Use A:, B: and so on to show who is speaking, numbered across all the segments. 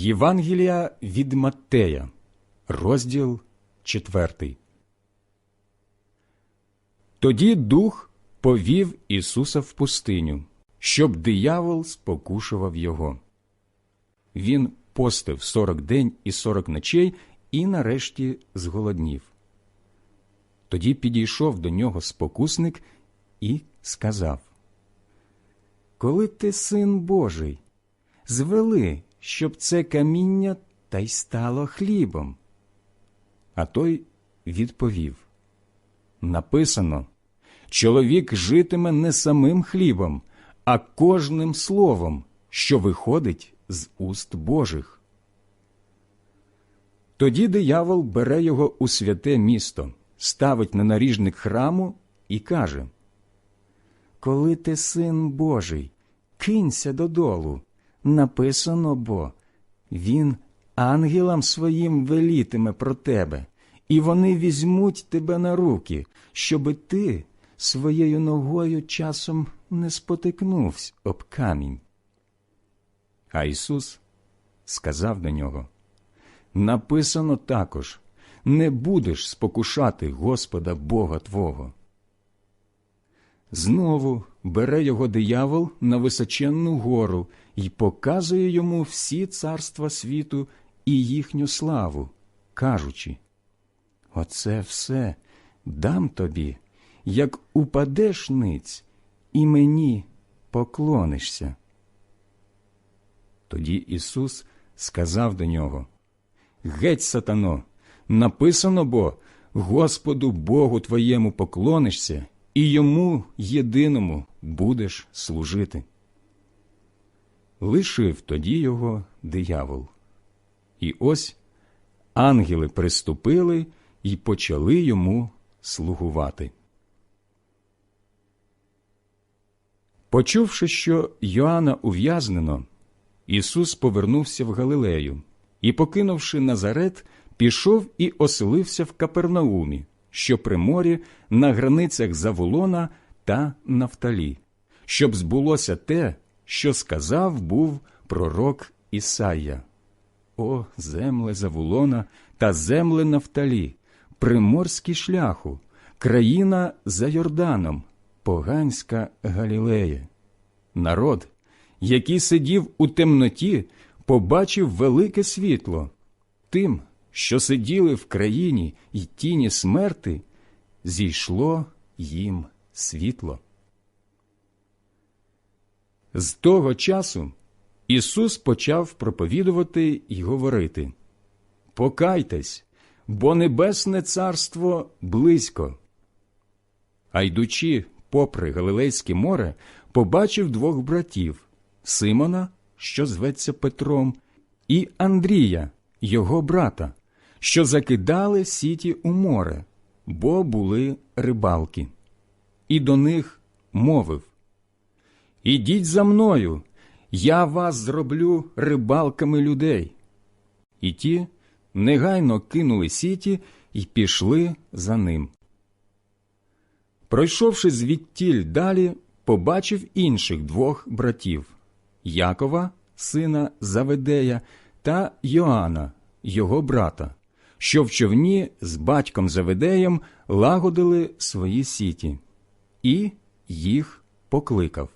A: Євангелія від Маттея, розділ 4. Тоді дух повів Ісуса в пустиню, щоб диявол спокушував його. Він постив сорок день і сорок ночей і нарешті зголоднів. Тоді підійшов до нього спокусник і сказав Коли ти син Божий, звели, щоб це каміння та й стало хлібом. А той відповів Написано чоловік житиме не самим хлібом, а кожним словом, що виходить з уст Божих. Тоді диявол бере його у святе місто, ставить на наріжник храму і каже Коли ти син Божий, кинься додолу. Написано бо він ангелам своїм велітиме про тебе, і вони візьмуть тебе на руки, щоби ти своєю ногою часом не спотикнувся об камінь. А Ісус сказав до нього Написано також не будеш спокушати Господа Бога Твого. Знову бере його диявол на височенну гору і показує йому всі царства світу і їхню славу, кажучи Оце все дам тобі, як упадеш ниць, і мені поклонишся. Тоді Ісус сказав до нього Геть, сатано, написано бо Господу Богу твоєму поклонишся, і йому єдиному будеш служити. Лишив тоді його диявол. І ось ангели приступили і почали йому слугувати. Почувши, що Йоанна ув'язнено, Ісус повернувся в Галилею і, покинувши Назарет, пішов і оселився в Капернаумі, що при морі на границях Заволона та Нафталі, щоб збулося те, що сказав був пророк Ісая. О, земле Заволона та земле Нафталі, приморський шляху, країна за Йорданом, поганська Галілея. Народ, який сидів у темноті, побачив велике світло. Тим, що сиділи в країні й тіні смерти, зійшло їм світло. З того часу Ісус почав проповідувати й говорити Покайтесь, бо Небесне Царство близько. А йдучи попри Галилейське море, побачив двох братів Симона, що зветься Петром, і Андрія, його брата, що закидали сіті у море, бо були рибалки. І до них мовив Ідіть за мною, я вас зроблю рибалками людей. І ті негайно кинули сіті і пішли за ним. Пройшовши звідтіль далі, побачив інших двох братів Якова, сина Заведея, та Йоанна, його брата, що в човні з батьком Заведеєм лагодили свої сіті, і їх покликав.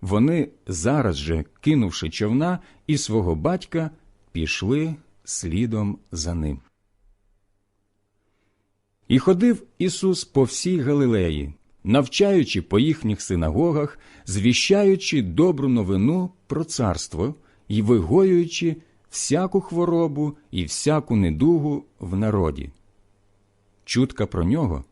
A: Вони зараз же, кинувши човна і свого батька, пішли слідом за ним. І ходив Ісус по всій Галилеї, навчаючи по їхніх синагогах, звіщаючи добру новину про царство і вигоюючи всяку хворобу і всяку недугу в народі. Чутка про нього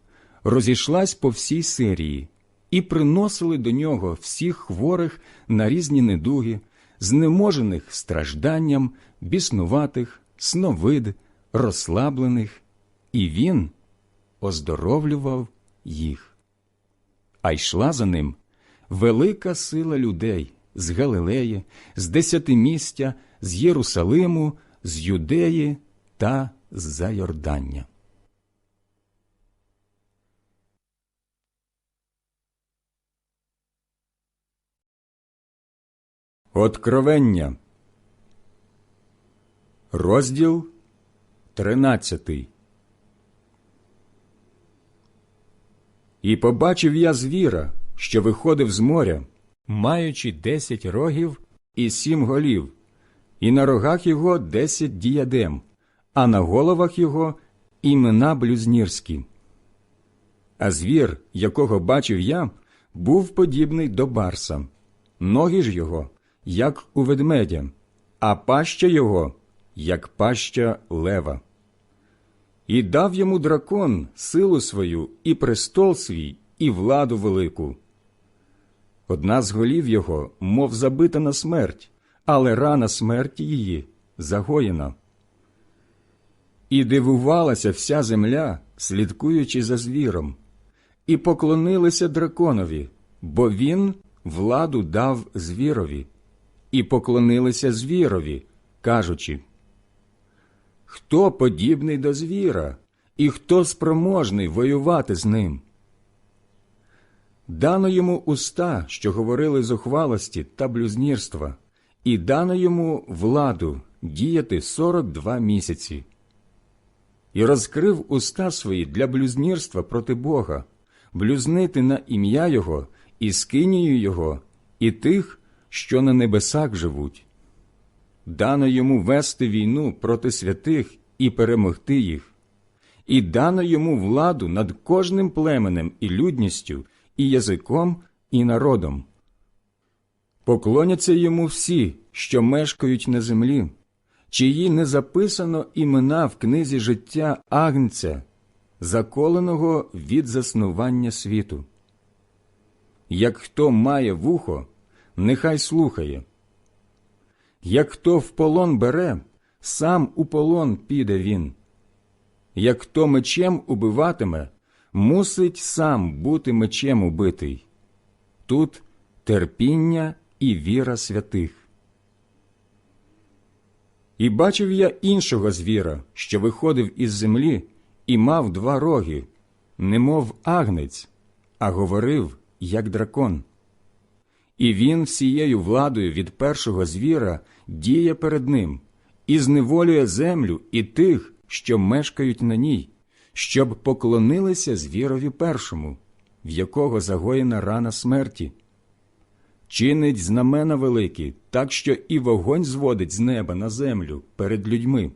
A: розійшлась по всій Сирії, і приносили до нього всіх хворих на різні недуги, знеможених стражданням, біснуватих, сновид, розслаблених, і він оздоровлював їх. А йшла за ним велика сила людей з Галилеї, з Десятимістя, з Єрусалиму, з Юдеї та з Зайордання. Откровення, Розділ тринадцятий. І побачив я звіра, що виходив з моря, маючи десять рогів і сім голів, і на рогах його десять діядем, а на головах його імена блюзнірські. А звір, якого бачив я, був подібний до барса, ноги ж його, як у ведмедя, а паща його, як паща лева. І дав йому дракон силу свою, і престол свій, і владу велику. Одна з голів його, мов забита на смерть, але рана смерті її загоєна. І дивувалася вся земля, слідкуючи за звіром, і поклонилися драконові, бо він владу дав звірові, і поклонилися звірові, кажучи Хто подібний до звіра, і хто спроможний воювати з ним? Дано йому уста, що говорили зухвалості та блюзнірства, і дано йому владу діяти сорок два місяці. І розкрив уста свої для блюзнірства проти Бога, блюзнити на ім'я Його і скинію Його, і тих, що на небесах живуть. Дано йому вести війну проти святих і перемогти їх, і дано йому владу над кожним племенем і людністю, і язиком, і народом. Поклоняться йому всі, що мешкають на землі, чиї не записано імена в книзі життя Агнця, заколеного від заснування світу. Як хто має вухо, нехай слухає. Як хто в полон бере, сам у полон піде він. Як хто мечем убиватиме, мусить сам бути мечем убитий. Тут терпіння і віра святих. І бачив я іншого звіра, що виходив із землі, і мав два роги, немов агнець, а говорив, як дракон. І він всією владою від першого звіра діє перед ним і зневолює землю і тих, що мешкають на ній, щоб поклонилися звірові першому, в якого загоєна рана смерті. Чинить знамена великі, так що і вогонь зводить з неба на землю перед людьми,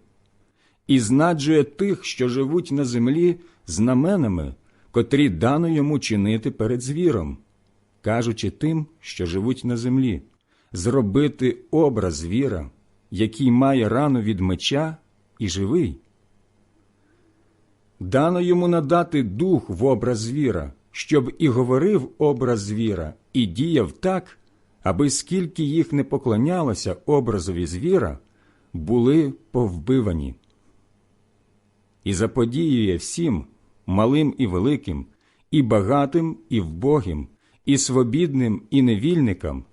A: і знаджує тих, що живуть на землі, знаменами, котрі дано йому чинити перед звіром, кажучи тим, що живуть на землі, зробити образ звіра, який має рану від меча і живий. Дано йому надати дух в образ звіра, щоб і говорив образ звіра, і діяв так, аби скільки їх не поклонялося образові звіра, були повбивані. І заподіює всім, малим і великим, і багатим, і вбогим, і свобідним, і невільникам,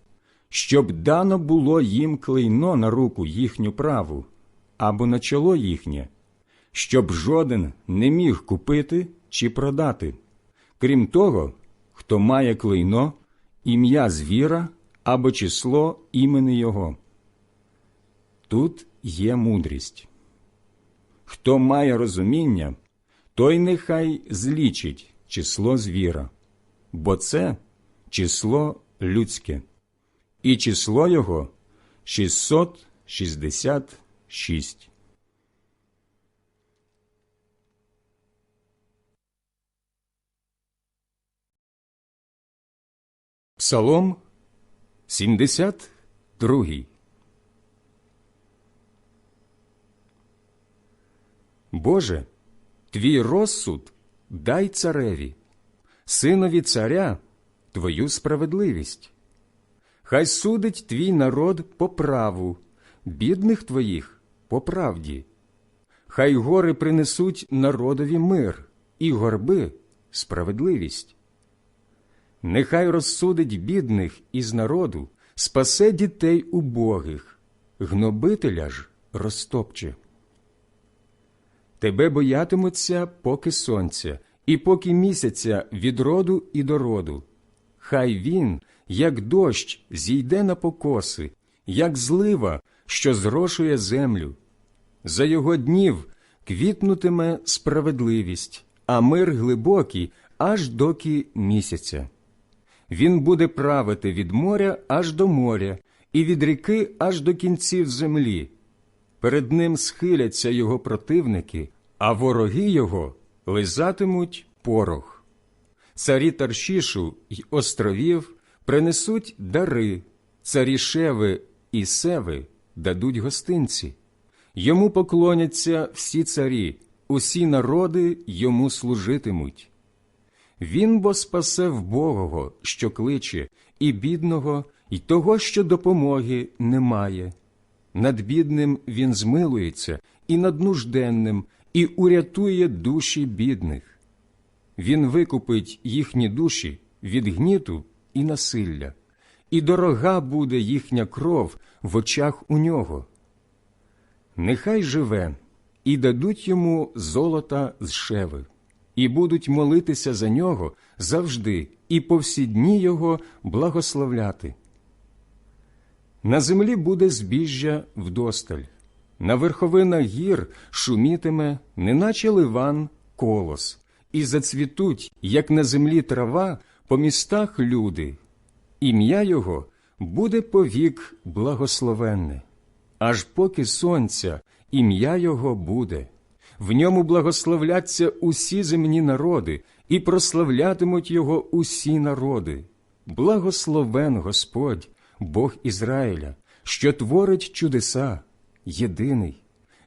A: щоб дано було їм клейно на руку їхню праву або на чоло їхнє, щоб жоден не міг купити чи продати, крім того, хто має клейно, ім'я звіра або число імени Його. Тут є мудрість. Хто має розуміння, той нехай злічить число звіра, бо це число людське, і число його 666. Псалом 72 Боже, твій розсуд дай цареві, синові царя твою справедливість. Хай судить твій народ по праву, бідних твоїх по правді. Хай гори принесуть народові мир і горби справедливість. Нехай розсудить бідних із народу, спасе дітей убогих, гнобителя ж розтопче. Тебе боятимуться поки сонця, і поки місяця від роду і до роду. Хай він, як дощ, зійде на покоси, як злива, що зрошує землю. За його днів квітнутиме справедливість, а мир глибокий аж доки місяця. Він буде правити від моря аж до моря, і від ріки аж до кінців землі. Перед ним схиляться його противники, а вороги його лизатимуть порох. Царі Таршішу й островів принесуть дари, царі Шеви і Севи дадуть гостинці. Йому поклоняться всі царі, усі народи йому служитимуть. Він бо спасе вбогого, що кличе, і бідного, і того, що допомоги немає. Над бідним він змилується, і над нужденним, і урятує душі бідних. Він викупить їхні душі від гніту і насилля, і дорога буде їхня кров в очах у нього. Нехай живе, і дадуть йому золота з шеви, і будуть молитися за нього завжди, і по всі дні його благословляти. На землі буде збіжжя вдосталь, на верховинах гір шумітиме, неначе ливан колос, і зацвітуть, як на землі трава, по містах люди. Ім'я його буде повік благословенне, аж поки сонця ім'я його буде. В ньому благословляться усі земні народи, і прославлятимуть його усі народи. Благословен Господь, Бог Ізраїля, що творить чудеса, єдиний,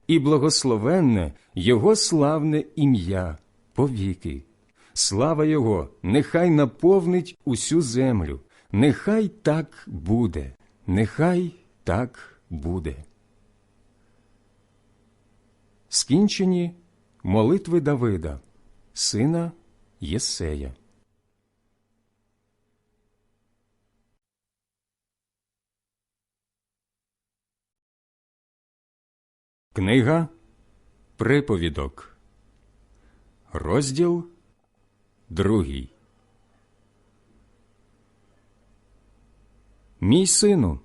A: і благословенне Його славне ім'я повіки. Слава Його нехай наповнить усю землю, нехай так буде, нехай так буде. Скінчені молитви Давида, сина Єсея. Книга Приповідок, розділ другий. Мій сину,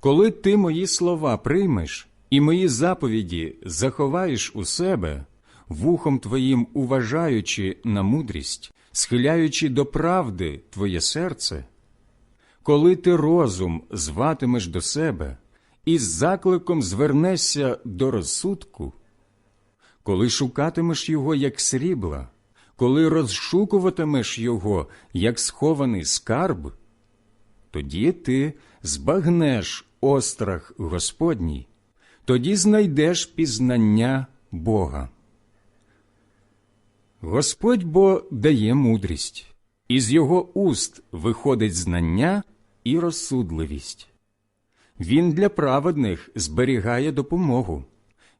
A: коли ти мої слова приймеш і мої заповіді заховаєш у себе, вухом твоїм уважаючи на мудрість, схиляючи до правди твоє серце, коли ти розум зватимеш до себе і з закликом звернешся до розсудку, коли шукатимеш його як срібла, коли розшукуватимеш його як схований скарб, тоді ти збагнеш острах Господній, тоді знайдеш пізнання Бога. Господь бо дає мудрість, із його уст виходить знання і розсудливість. Він для праведних зберігає допомогу,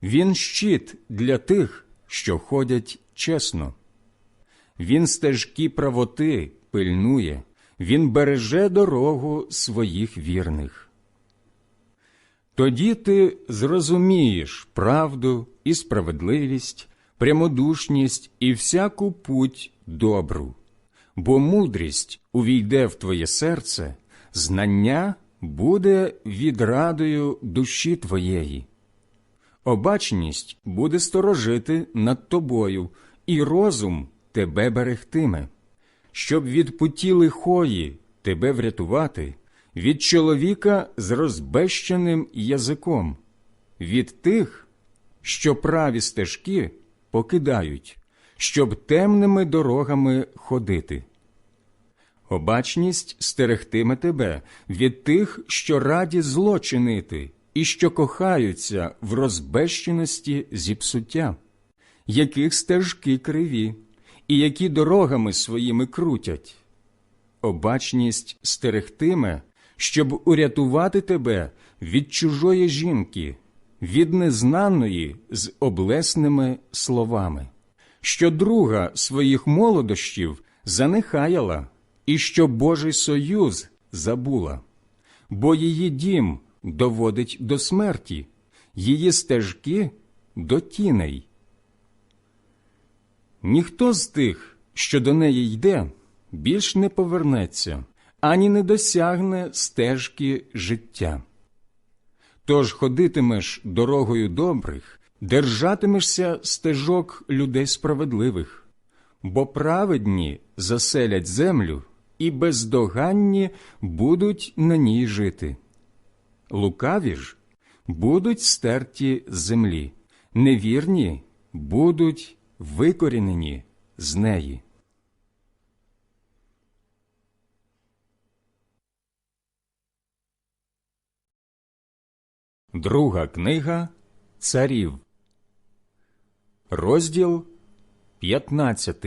A: він щит для тих, що ходять чесно. Він стежки правоти пильнує, він береже дорогу своїх вірних. Тоді ти зрозумієш правду і справедливість, прямодушність і всяку путь добру, бо мудрість увійде в твоє серце, знання буде відрадою душі твоєї. Обачність буде сторожити над тобою, і розум тебе берегтиме, щоб від путі лихої тебе врятувати, від чоловіка з розбещеним язиком, від тих, що праві стежки покидають, щоб темними дорогами ходити. Обачність стерегтиме тебе від тих, що раді зло чинити, і що кохаються в розбещеності зіпсуття, яких стежки криві, і які дорогами своїми крутять. Обачність стерегтиме, щоб урятувати тебе від чужої жінки, від незнаної з облесними словами, що друга своїх молодощів занехаяла і що Божий союз забула, бо її дім доводить до смерті, її стежки до тіней. Ніхто з тих, що до неї йде, більш не повернеться, ані не досягне стежки життя. Тож ходитимеш дорогою добрих, держатимешся стежок людей справедливих, бо праведні заселять землю, і бездоганні будуть на ній жити. Лукаві ж будуть стерті з землі, невірні будуть викорінені з неї. Друга книга Царів, розділ 15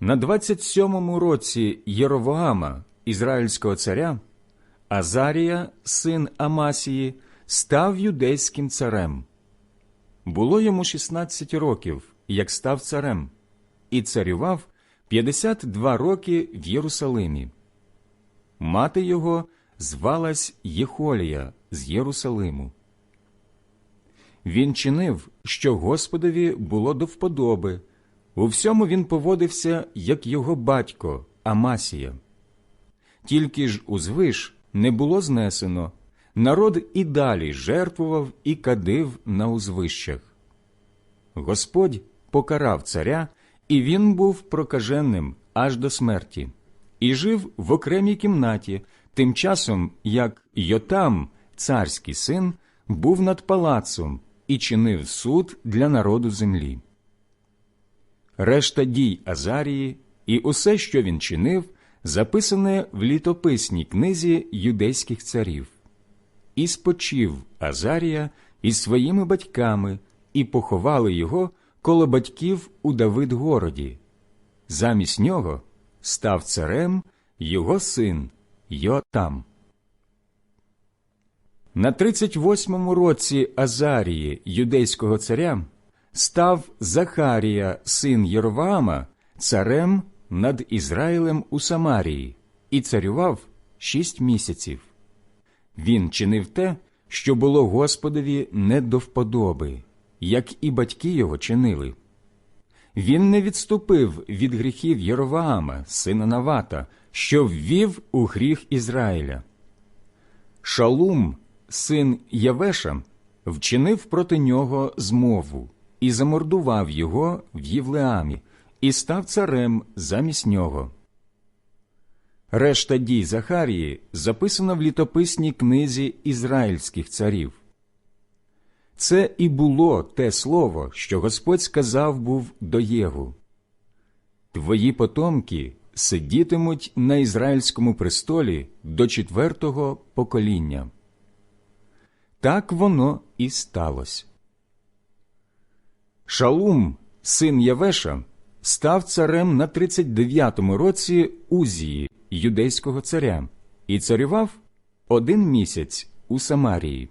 A: На 27-му році Єровоама, ізраїльського царя, Азарія, син Амасії, став юдейським царем. Було йому 16 років, як став царем, і царював 52 роки в Єрусалимі. Мати його звалась Єхолія з Єрусалиму. Він чинив, що Господові було до вподоби. У всьому він поводився, як його батько Амасія. Тільки ж узвиш не було знесено, народ і далі жертвував і кадив на узвищах. Господь покарав царя, і він був прокаженним аж до смерті, і жив в окремій кімнаті, тим часом як Йотам, царський син, був над палацом і чинив суд для народу землі. Решта дій Азарії і усе, що він чинив, записане в літописній книзі юдейських царів. І спочив Азарія із своїми батьками, і поховали його коло батьків у Давидгороді. Замість нього став царем його син Йотам. На 38-му році Азарії, юдейського царя, став Захарія, син Єроваама, царем над Ізраїлем у Самарії, і царював шість місяців. Він чинив те, що було Господові не до вподоби, як і батьки його чинили. Він не відступив від гріхів Єроваама, сина Навата, що ввів у гріх Ізраїля. Шалум, син Явеша, вчинив проти нього змову і замордував його в Євлеамі, і став царем замість нього. Решта дій Захарії записана в літописній книзі ізраїльських царів. Це і було те слово, що Господь сказав був до Єгу. Твої потомки сидітимуть на ізраїльському престолі до четвертого покоління. Так воно і сталося. Шалум, син Явеша, став царем на 39-му році Узії, юдейського царя, і царював один місяць у Самарії.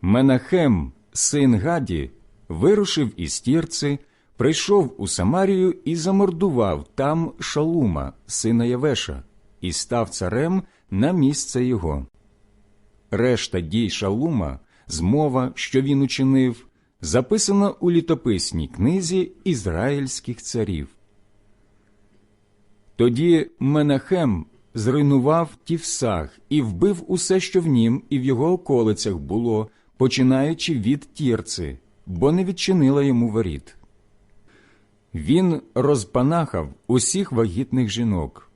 A: Менахем, син Гаді, вирушив із Тірци, прийшов у Самарію і замордував там Шалума, сина Явеша, і став царем на місце його. Решта дій Шалума, змова, що він учинив, записана у літописній книзі ізраїльських царів. Тоді Менахем зруйнував Тівсах і вбив усе, що в нім і в його околицях було, починаючи від Тірци, бо не відчинила йому воріт. Він розпанахав усіх вагітних жінок.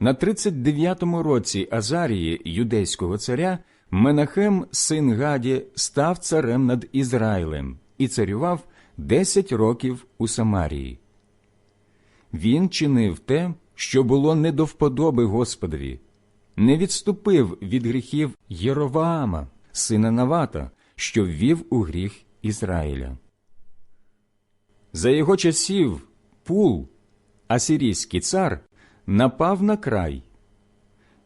A: На 39-му році Азарії, юдейського царя, Менахем, син Гаді, став царем над Ізраїлем і царював 10 років у Самарії. Він чинив те, що було не до вподоби Господові, не відступив від гріхів Єроваама, сина Навата, що ввів у гріх Ізраїля. За його часів Пул, асирійський цар, напав на край.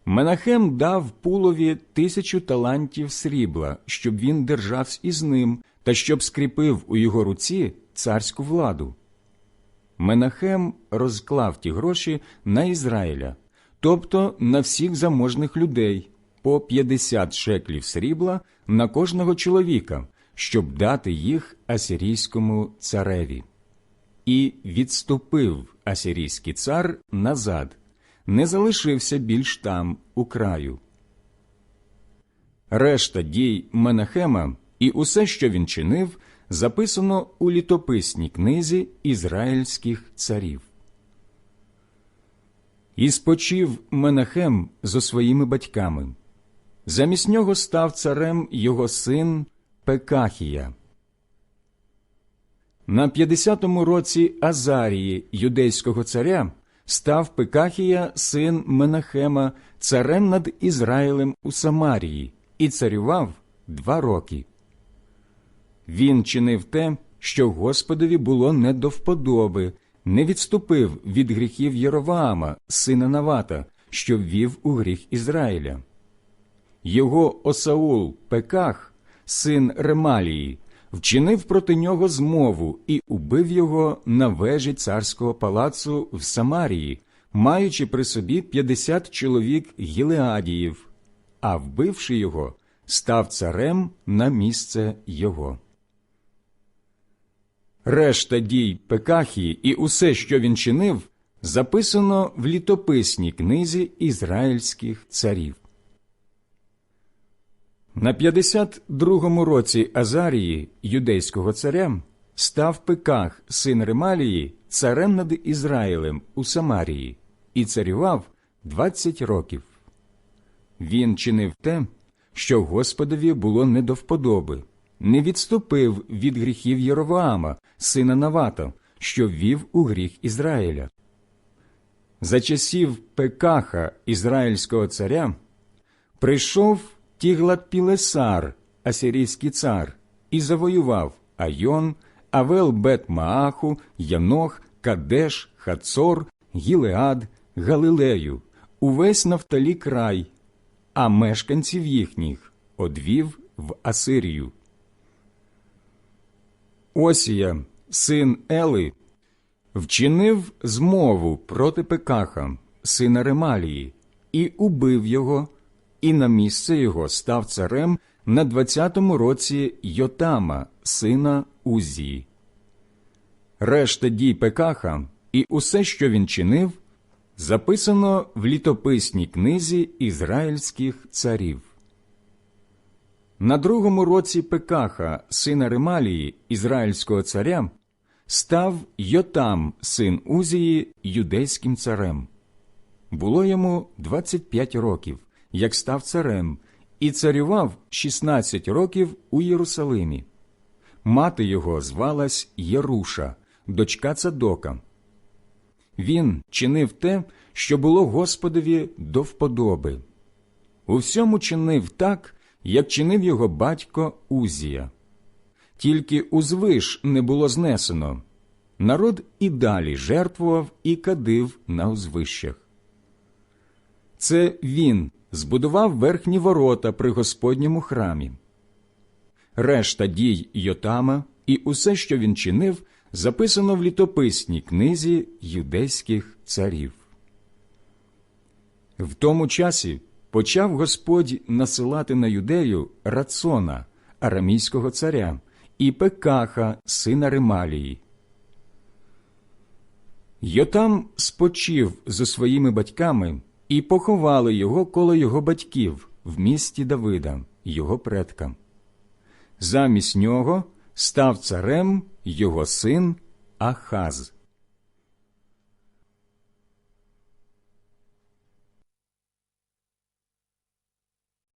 A: Менахем дав Пулові тисячу талантів срібла, щоб він держався із ним та щоб скріпив у його руці царську владу. Менахем розклав ті гроші на Ізраїля, тобто на всіх заможних людей, по 50 шеклів срібла на кожного чоловіка, щоб дати їх асирійському цареві. І відступив асирійський цар назад, не залишився більш там у краю. Решта дій Менахема і усе, що він чинив, записано у літописній книзі ізраїльських царів. І спочив Менахем зо своїми батьками. Замість нього став царем його син Пекахія. На 50-му році Азарії, юдейського царя, став Пекахія, син Менахема, царем над Ізраїлем у Самарії, і царював два роки. Він чинив те, що Господові було не до вподоби, не відступив від гріхів Єроваама, сина Навата, що ввів у гріх Ізраїля. Його Осаул Пеках, син Ремалії, вчинив проти нього змову і убив його на вежі царського палацу в Самарії, маючи при собі 50 чоловік гілеадіїв, а вбивши його, став царем на місце його. Решта дій Пекахії і усе, що він чинив, записано в літописній книзі ізраїльських царів. На 52-му році Азарії, юдейського царя, став Пеках, син Ремалії, царем над Ізраїлем у Самарії, і царював 20 років. Він чинив те, що Господові було не до вподоби, не відступив від гріхів Єроваама, сина Навата, що ввів у гріх Ізраїля. За часів Пекаха, ізраїльського царя, прийшов Тіглат-Пілесар, асирійський цар, і завоював Айон, Авел Бет Мааху, Янох, Кадеш, Хацор, Гілеад, Галилею, увесь Нафталі край, а мешканців їхніх одвів в Асирію. Осія, син Ели, вчинив змову проти Пекаха, сина Ремалії, і убив його, і на місце його став царем на двадцятому році Йотама, сина Узії. Решта дій Пекаха і усе, що він чинив, записано в літописній книзі ізраїльських царів. На другому році Пекаха, сина Ремалії, ізраїльського царя, став Йотам, син Узії, юдейським царем. Було йому 25 років, як став царем, і царював 16 років у Єрусалимі. Мати його звалась Єруша, дочка Цадока. Він чинив те, що було Господові до вподоби. У всьому чинив так, як чинив його батько Узія. Тільки узвиш не було знесено. Народ і далі жертвував і кадив на узвищах. Це він збудував верхні ворота при Господньому храмі. Решта дій Йотама і усе, що він чинив, записано в літописній книзі юдейських царів. В тому часі почав Господь насилати на юдею Рацона, арамійського царя, і Пекаха, сина Ремалії. Йотам спочив зі своїми батьками і поховали його коло його батьків в місті Давида, його предка. Замість нього став царем його син Ахаз.